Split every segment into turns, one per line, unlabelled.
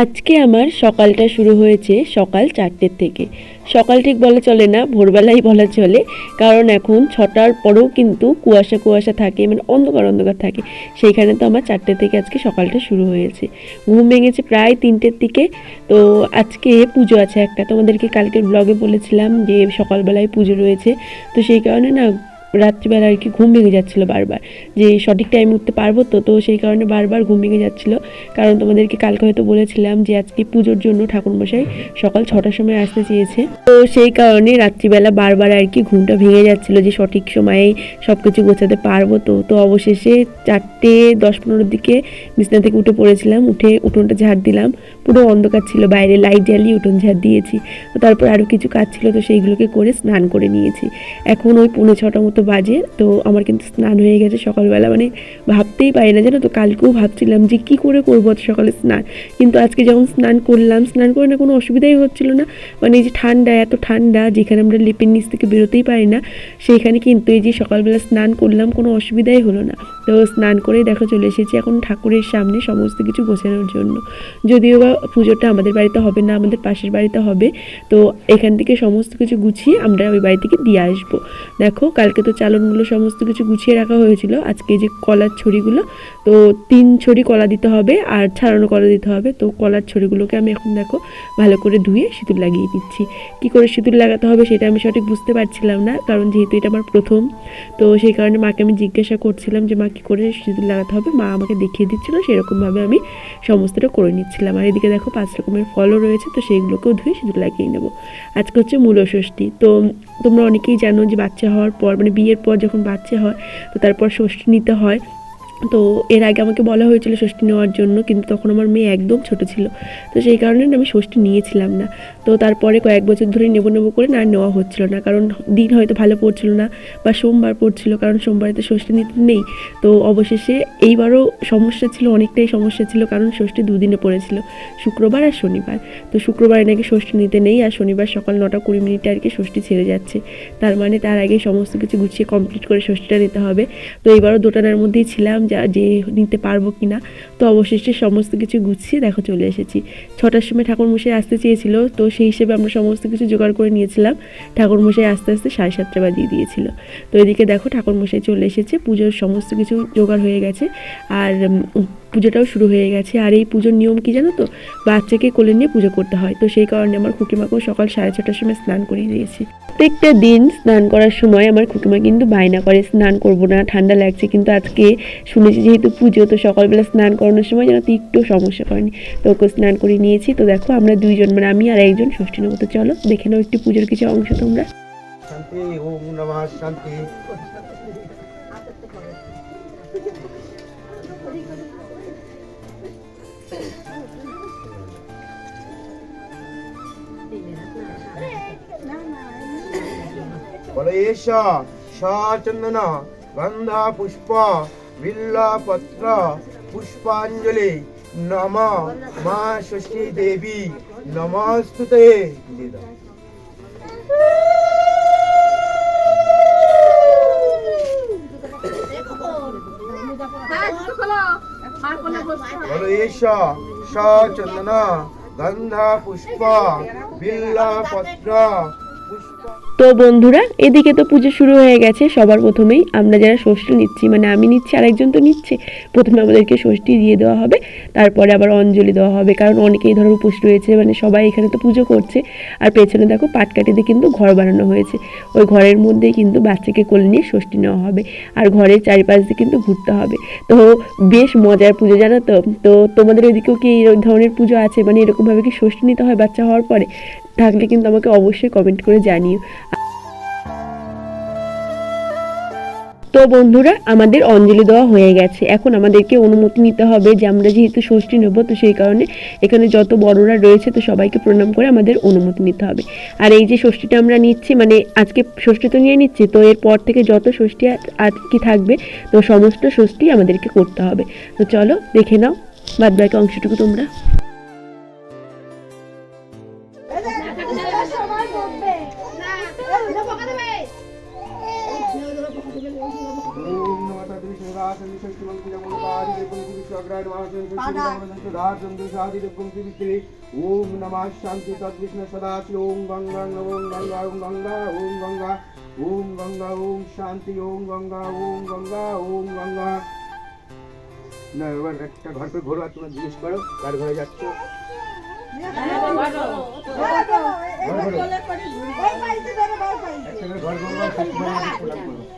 আজকে আমার সকালটা শুরু হয়েছে সকাল চারটের থেকে। সকাল ঠিক বলা চলে না, ভোরবেলাই বলা চলে, কারণ এখন ছটার পরেও কিন্তু কুয়াশা কুয়াশা থাকে মানে অন্ধকার অন্ধকার থাকে। সেইখানে তো আমার চারটে থেকে আজকে সকালটা শুরু হয়েছে। ঘুম ভেঙেছে প্রায় তিনটের দিকে। তো আজকে পুজো আছে একটা। তোমাদেরকে কালকের ব্লগে বলেছিলাম যে সকালবেলায় পুজো রয়েছে। তো সেই কারণে না রাত্রিবেলা আর কি ঘুম ভেঙে যাচ্ছিল বারবার। যে সঠিক টাইমে উঠতে পারব তো তো সেই কারণে বারবার ঘুম ভেঙে যাচ্ছিল। কারণ তোমাদেরকে কালকে হয়তো বলেছিলাম যে আজকে পুজোর জন্য ঠাকুরমশাই সকাল ছটার সময় আসতে চেয়েছে। তো সেই কারণে রাত্রিবেলা বারবার আর কি ঘুমটা ভেঙে যাচ্ছিল যে সঠিক সময়ে সব কিছু গোছাতে পারব তো। তো অবশেষে চারটে দশ পনেরোর দিকে বিছনা থেকে উঠে পড়েছিলাম, উঠে উঠোনটা ঝাড় দিলাম। পুরো অন্ধকার ছিল, বাইরে লাইট জ্বালিয়ে উঠোন ঝাড় দিয়েছি। তো তারপর আরও কিছু কাজ ছিল তো সেইগুলোকে করে স্নান করে নিয়েছি। এখন ওই পৌনে ছটা মতো বাজে, তো আমার কিন্তু স্নান হয়ে গেছে সকালবেলা মানে ভাবতেই পারি না, জানো তো? কালকেও ভাবছিলাম যে কি করে করব সকালে স্নান। কিন্তু আজকে যখন স্নান করলাম, স্নান করে না কোনো অসুবিধাই হচ্ছিল না। মানে এই যে ঠান্ডা, এত ঠান্ডা, যেখানে আমরা লিপের নিচ থেকে বেরোতেই পারি না সেইখানে কিন্তু এই যে সকালবেলা স্নান করলাম, কোনো অসুবিধাই হলো না। তো স্নান করেই দেখো চলে এসেছি। এখন ঠাকুরের সামনে সমস্ত কিছু গোছানোর জন্য। যদিও বা পুজোটা আমাদের বাড়িতে হবে না, আমাদের পাশের বাড়িতে হবে। তো এখান থেকে সমস্ত কিছু গুছিয়ে আমরা ওই বাড়ি থেকে দিয়ে আসব। দেখো, কালকে তো চালনগুলো সমস্ত কিছু গুছিয়ে রাখা হয়েছিল। আজকে যে কলার ছড়িগুলো, তো তিন ছড়ি কলা দিতে হবে আর ছাড়ানো কলা দিতে হবে। তো কলার ছড়িগুলোকে আমি এখন দেখো ভালো করে ধুয়ে সিঁদুর লাগিয়ে দিচ্ছি। কী করে সিঁদুর লাগাতে হবে সেটা আমি সঠিক বুঝতে পারছিলাম না, কারণ যেহেতু এটা আমার প্রথম, তো সেই কারণে মাকে আমি জিজ্ঞাসা করছিলাম যে, মা কী করে সিঁদুর লাগাতে হবে। মা আমাকে দেখিয়ে দিচ্ছিল, সেরকমভাবে আমি সমস্তটা করে নিচ্ছিলাম। আর এদিকে দেখো পাঁচ রকমের ফলও রয়েছে, তো সেইগুলোকেও ধুয়ে সিঁদুর লাগিয়ে নেব। আজকে হচ্ছে মূল ষষ্ঠী, তো তোমরা অনেকেই জানো যে বাচ্চা হওয়ার পর মানে বিয়ের পর যখন বাচ্চা হয়, তো তারপর ষষ্ঠী নিতে হয়। তো এর আগে আমাকে বলা হয়েছিল ষষ্ঠী নেওয়ার জন্য, কিন্তু তখন আমার মেয়ে একদম ছোট ছিল। তো সেই কারণে আমি ষষ্ঠী নিয়েছিলাম না। তো তারপরে কয়েক বছর ধরে নেব নেব করে না নেওয়া হচ্ছিল না। কারণ দিন হয়তো ভালো পড়ছিল না বা সোমবার পড়ছিল, কারণ সোমবারে তো ষষ্ঠী নিতে নেই। তো অবশেষে এইবারও সমস্যা ছিল, অনেকটাই সমস্যা ছিল, কারণ ষষ্ঠী দুদিনে পড়েছিল, শুক্রবার আর শনিবার। তো শুক্রবারে নাকি ষষ্ঠী নিতে নেই আর শনিবার সকাল নটা কুড়ি মিনিটে আর কি ষষ্ঠী ছেড়ে যাচ্ছে। তার মানে তার আগে সমস্ত কিছু গুছিয়ে কমপ্লিট করে ষষ্ঠীটা নিতে হবে। তো এবারও দোটানার মধ্যেই ছিলাম যা, যে নিতে পারব কি না তো অবশেষে সমস্ত কিছু গুছিয়ে দেখো চলে এসেছি। ছটার সময় ঠাকুরমশাই আসতে চেয়েছিল, তো সেই হিসেবে আমরা সমস্ত কিছু জোগাড় করে নিয়েছিলাম। ঠাকুরমশাই আস্তে আস্তে সাড়ে সাতটা বাজিয়ে দিয়েছিল। তো এদিকে দেখো ঠাকুরমশাই চলে এসেছে, পুজোর সমস্ত কিছু জোগাড় হয়ে গেছে। আর পুজোটাও শুরু হয়ে গেছে। আর এই পুজোর নিয়ম কি জানো তো? বাচ্চাকে কোলে নিয়ে পুজো করতে হয়। তো সেই কারণে আমার খুকিমাকেও সকাল সাড়ে ছটার সময় স্নান করিয়ে দিয়েছি। প্রত্যেকটা দিন স্নান করার সময় আমার খুকিমা কিন্তু বায়না করে, স্নান করব না, ঠান্ডা লাগছে। কিন্তু আজকে শুনেছি যেহেতু পুজো, তো সকালবেলা স্নান করানোর সময় যেন তো একটু সমস্যা করেনি। তো ওকে স্নান করে নিয়েছি। তো দেখো, আমরা দুইজন মানে আমি আর একজন ষষ্ঠী নেব। তো চলো, দেখে নাও একটু পুজোর কিছু অংশ তোমরা।
শান্তি, ওম নমঃ শান্তি। বলো এষ সচন্দন গন্ধা পুষ্প বিল্লা পত্র পুষ্পাঞ্জলি, নম মা ষষ্ঠী দেবী নমস্তুতে বলো সচন্দন গন্ধা পুষ্প বিল্লা পত্র পুষ্প
তো বন্ধুরা, এদিকে তো পুজো শুরু হয়ে গেছে। সবার প্রথমেই আমরা যারা ষষ্ঠী নিচ্ছি মানে আমি নিচ্ছি, আরেকজন তো নিচ্ছে, প্রথমে আমাদেরকে ষষ্ঠী দিয়ে দেওয়া হবে। তারপরে আবার অঞ্জলি দেওয়া হবে, কারণ অনেকেই ধরো উপোস রয়েছে মানে সবাই এখানে তো পুজো করছে। আর পেছনে দেখো, পাটকাঠিতে কিন্তু ঘর বানানো হয়েছে। ওই ঘরের মধ্যেই কিন্তু বাচ্চাকে কোলে নিয়ে ষষ্ঠী নেওয়া হবে। আর ঘরের চারিপাশ দিয়ে কিন্তু ঘুরতে হবে। তো বেশ মজার পুজো, জানো তো? তো তোমাদের ওইদিকেও কি এই ধরনের পুজো আছে? মানে এরকমভাবে কি ষষ্ঠী নিতে হয় বাচ্চা হওয়ার পরে? থাকলে কিন্তু আমাকে অবশ্যই কমেন্ট করে জানিও। তো বন্ধুরা আমাদের অঞ্জলি দেওয়া হয়ে গেছে এখন আমাদেরকে অনুমতি নিতে হবে যে আমরা যেহেতু ষষ্ঠী নেব তো সেই কারণে এখানে যত বড়রা রয়েছে তো সবাইকে প্রণাম করে আমাদের অনুমতি নিতে হবে আর এই যে ষষ্ঠীটা আমরা নিচ্ছি মানে আজকে ষষ্ঠী তো নিয়ে নিচ্ছি তো এরপর থেকে যত ষষ্ঠী আর কি থাকবে তো সমস্ত ষষ্ঠী আমাদেরকে করতে হবে তো চলো দেখে নাও বাদ বাকি অংশটুকু তোমরা
ওম নমঃ দেবী শিবাসন ষষ্ঠী মন্ত্রী নমঃ পারি দেবী সগ্রায় মহাসন সুদাচন দুষাদি পুংতি বিক্রি ওম নমঃ শান্তি তদ্বিষ্ণু সদা শ্রী ওম গঙ্গা ওম গঙ্গা ওম গঙ্গা ওম গঙ্গা ওম গঙ্গা ওম শান্তি ওম গঙ্গা ওম গঙ্গা ওম গঙ্গা না এবার একটা ঘর পে ঘোরো আর তোমরা জিজ্ঞেস করো কার ঘরে যাচ্ছ একটা করে ঘর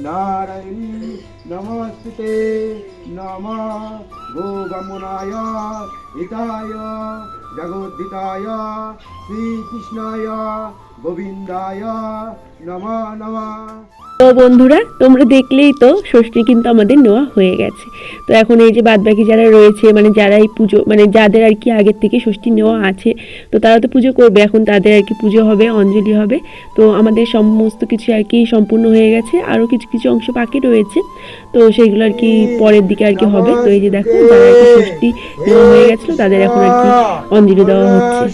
নারায়ণী নমস্তে নম গোগমনায় হিতায় জগদ্ধিতায় শ্রীকৃষ্ণায় গোবিন্দায় নম নম।
তো বন্ধুরা তোমরা দেখলেই তো ষষ্ঠী কিন্তু আমাদের নেওয়া হয়ে গেছে। তো এখন এই যে বাদবাকি যারা রয়েছে মানে যারা এই পুজো মানে যাদের আর কি আগের থেকে ষষ্ঠী নেওয়া আছে তো তারা তো পুজো করবে। এখন তাদের আর কি পুজো হবে অঞ্জলি হবে। তো আমাদের সমস্ত কিছু আর কি সম্পূর্ণ হয়ে গেছে। আরও কিছু কিছু অংশ বাকি রয়েছে। তো সেইগুলো আর কি পরের দিকে আর কি হবে। তো এই যে দেখো যারা আর কি ষষ্ঠী নেওয়া হয়ে গেছিল তাদের এখন আর কি অঞ্জলি দেওয়া হচ্ছে।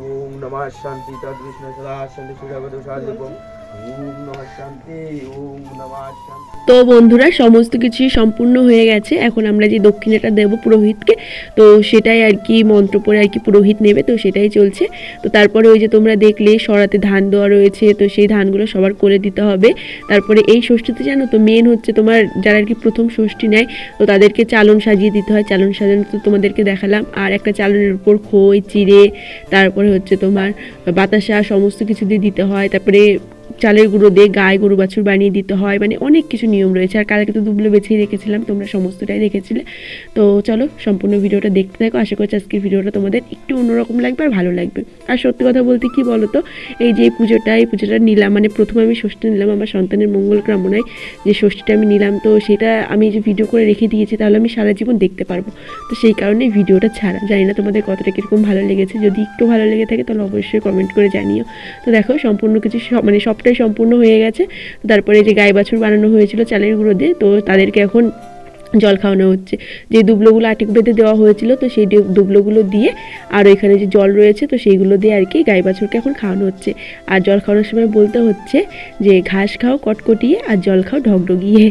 ওম নমঃ শান্তি তদ্বিষ্ণু সদা শান্তি
তো বন্ধুরা, সমস্ত কিছুই সম্পূর্ণ হয়ে গেছে। এখন আমরা যে দক্ষিণাটা দেব পুরোহিতকে, তো সেটাই আর কি মন্ত্র পড়ে আর কি পুরোহিত নেবে, তো সেটাই চলছে। তো তারপরে ওই যে তোমরা দেখলে সরাতে ধান দেওয়া রয়েছে, তো সেই ধানগুলো সবার করে দিতে হবে। তারপরে এই ষষ্ঠীতে জানো তো মেন হচ্ছে তোমার যারা আর কি প্রথম ষষ্ঠী নেয়, তো তাদেরকে চালন সাজিয়ে দিতে হয়। চালন সাজানো তো তোমাদেরকে দেখালাম। আর একটা চালনের উপর খই, চিড়ে, তারপরে হচ্ছে তোমার বাতাসা, সমস্ত কিছু দিয়ে দিতে হয়। তারপরে চালের গুঁড়ো দিয়ে গায়ে গরু বাছুর বানিয়ে দিতে হয় মানে অনেক কিছু নিয়ম রয়েছে। আর কালকে তো দুবলো বেছেই রেখেছিলাম, তোমরা সমস্তটাই দেখেছিলে। তো চলো, সম্পূর্ণ ভিডিওটা দেখতে থাকো। আশা করছি আজকের ভিডিওটা তোমাদের একটু অন্যরকম লাগবে আর ভালো লাগবে। আর সত্যি কথা বলতে কি বলো তো এই যে পুজোটা, এই পুজোটা নিলাম মানে প্রথমে আমি ষষ্ঠী নিলাম, আমার সন্তানের মঙ্গল কামনায় যে ষষ্ঠীটা আমি নিলাম, তো সেটা আমি যে ভিডিও করে রেখে দিয়েছি, তাহলে আমি সারা জীবন দেখতে পারব। তো সেই কারণে ভিডিওটা ছাড়া। জানি না তোমাদের কতটা কীরকম ভালো লেগেছে, যদি একটু ভালো লেগে থাকে, তাহলে অবশ্যই কমেন্ট করে জানিও। তো দেখো, সম্পূর্ণ কিছু মানে সব- সবটাই সম্পূর্ণ হয়ে গেছে। তারপরে যে গায়ে বাছুর বানানো হয়েছিল চালের গুঁড়ো দিয়ে, তো তাদেরকে এখন জল খাওয়ানো হচ্ছে। যে দুবলোগুলো আটিক বেঁধে দেওয়া হয়েছিল, তো সেই দুবলোগুলো দিয়ে আর এখানে যে জল রয়েছে, তো সেইগুলো দিয়ে আর কি গাই বাছুরকে এখন খাওয়ানো হচ্ছে। আর জল খাওয়ানোর সময় বলতে হচ্ছে যে, ঘাস খাও কটকটিয়ে, আর জল খাও ঢকঢকিয়ে।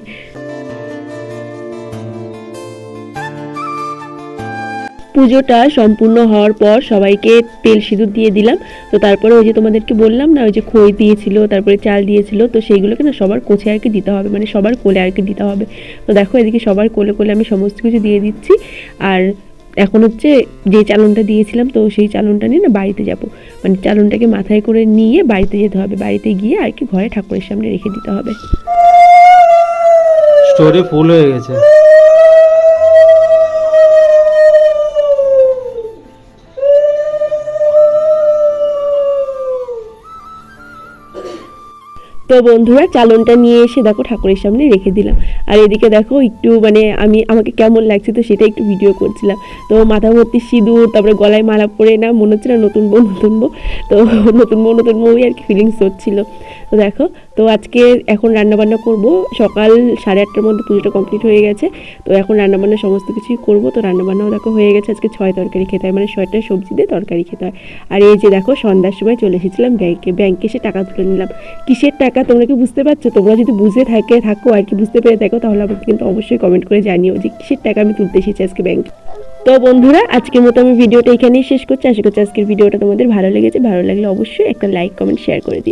পুজোটা সম্পূর্ণ হওয়ার পর সবাইকে তেল সিঁদুর দিয়ে দিলাম। তো তারপরে ওই যে তোমাদেরকে বললাম না, ওই যে খই দিয়েছিল, তারপরে চাল দিয়েছিল, তো সেইগুলোকে না সবার কোচে আর কি দিতে হবে মানে সবার কোলে আর কি দিতে হবে। তো দেখো এদিকে সবার কোলে কোলে আমি সমস্ত কিছু দিয়ে দিচ্ছি। আর এখন হচ্ছে যে চালনটা দিয়েছিলাম, তো সেই চালনটা নিয়ে না বাড়িতে যাব। মানে চালনটাকে মাথায় করে নিয়ে বাড়িতে যেতে হবে। বাড়িতে গিয়ে আর কি ঘরে ঠাকুরের সামনে রেখে দিতে হবে।
স্টোরে ফুল হয়ে গেছে।
তো বন্ধুরা, চালনটা নিয়ে এসে দেখো ঠাকুরের সামনে রেখে দিলাম। আর এদিকে দেখো একটু মানে আমি, আমাকে কেমন লাগছে তো সেটা একটু ভিডিও করছিলাম। তো মাথা ভর্তি সিঁদুর, তারপরে গলায় মালা পরে না, মনে হচ্ছে না নতুন বউ নতুন বউ। তো নতুন বউ, নতুন বউই আর কি ফিলিংস হচ্ছিল। তো দেখো, তো আজকে এখন রান্নাবান্না করব। সকাল সাড়ে আটটার মধ্যে পুজোটা কমপ্লিট হয়ে গেছে। তো এখন রান্নাবান্না সমস্ত কিছুই করব। তো রান্নাবান্নাও দেখো হয়ে গেছে। আজকে ছয় তরকারি খেতে হয় মানে ছয়টা সবজি দিয়ে তরকারি খেতে হয়। আর এই যে দেখো, সন্ধ্যার সময় চলে এসেছিলাম ব্যাংকে। ব্যাংকে এসে টাকা তুলে নিলাম। কিসের টাকা? তোমরা কি বুঝতে পারছ? তোমরা যদি বুঝে থাকে, থাকো আর কি বুঝতে পেরে থাকো, তাহলে আমাকে কিন্তু অবশ্যই কমেন্ট করে জানিও যে কিসের টাকা আমি তুলতে এসেছি আজকে ব্যাংকে তো বন্ধুরা, আজকের মতো আমি ভিডিওটা এখানেই শেষ করছি। আশা করছি আজকের ভিডিওটা তোমাদের ভালো লেগেছে। ভালো লাগলে অবশ্যই একটা লাইক কমেন্ট শেয়ার করে দিও।